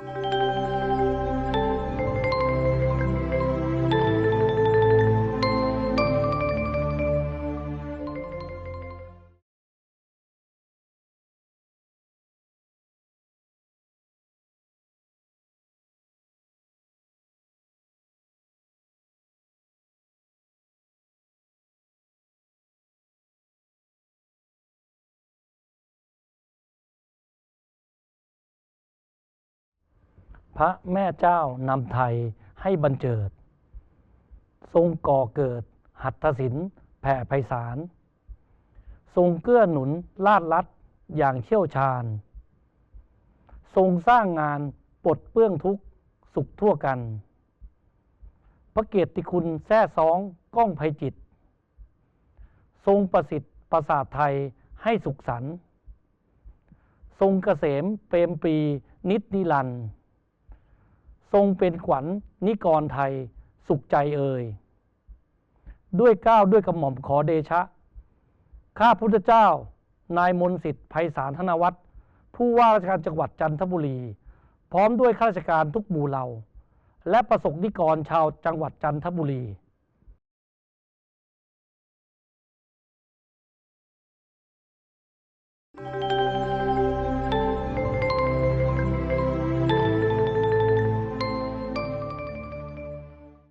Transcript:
you พระแม่เจ้านำไทยให้บรรเจิด ทรงก่อเกิด หัตถศิลป์แผ่ไพศาล ทรงเกื้อหนุนลาดลัดอย่างเชี่ยวชาญ ทรงสร้างงานปลดเปื้องทุกสุขทั่วกัน พระเกียรติคุณแท้สองก้องไพจิต ทรงประสิทธิ์ประสาทไทยให้สุขสัน ทรงเกษมเปรมปีนิดนิรันด์ ทรงเป็นขวัญนิกรไทยสุขใจเอ่ยด้วยก้าวด้วยกระหม่อมขอเดชะ ข้าพุทธเจ้า นายมนสิทธิ์ไพศาลธนวัฒน์ผู้ว่าราชการจังหวัดจันทบุรี พร้อมด้วยข้าราชการทุกหมู่เหล่า และประสบนิกรชาวจังหวัดจันทบุรี